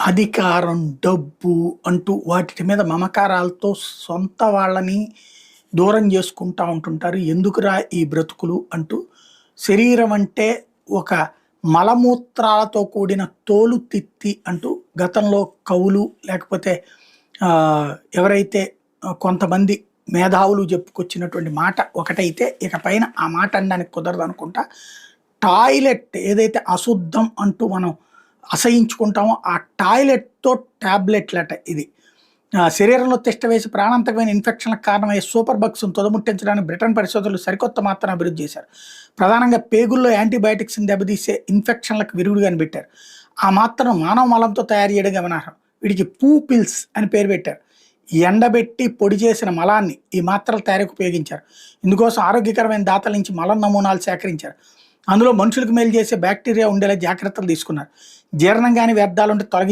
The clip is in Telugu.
అధికారం డబ్బు అంటూ వాటి మీద మమకారాలతో సొంత వాళ్ళని దూరం చేసుకుంటా ఉంటుంటారు. ఎందుకురా ఈ బ్రతుకులు అంటూ శరీరం అంటే ఒక మలమూత్రాలతో కూడిన తోలు తిత్తి అంటూ గతంలో కవులు లేకపోతే ఎవరైతే కొంతమంది మేధావులు చెప్పుకొచ్చినటువంటి మాట ఒకటైతే ఇక పైన ఆ మాట అనడానికి కుదరదు అనుకుంటా టాయిలెట్ ఏదైతే అశుద్ధం అంటూ మనం అసహించుకుంటామో. ఆ టాయిలెట్తో ట్యాబ్లెట్లట ఇది. ఆ, శరీరంలో తిష్ట వేసి ప్రాణాంతకమైన ఇన్ఫెక్షన్లకు కారణమయ్యే సూపర్ బగ్స్ను తొదముట్టించడానికి బ్రిటన్ పరిశోధకులు సరికొత్త మాత్రం అభివృద్ధి చేశారు. ప్రధానంగా పేగుల్లో యాంటీబయాటిక్స్ని దెబ్బతీసే ఇన్ఫెక్షన్లకు విరుగుడు కనిపెట్టారు. ఆ మాత్రను మానవ మలంతో తయారు చేయడం గమనార్హం. వీటికి పూ పిల్స్ అని పేరు పెట్టారు. ఎండబెట్టి పొడి చేసిన మలాన్ని ఈ మాత్రల తయారీకి ఉపయోగించారు. ఇందుకోసం ఆరోగ్యకరమైన దాతల నుంచి మలం నమూనాలు సేకరించారు. అందులో మనుషులకు మేలు చేసే బ్యాక్టీరియా ఉండేలా జాగ్రత్తలు తీసుకున్నారు. జీర్ణం కాని వ్యర్థాలు ఉంటే తొలగించారు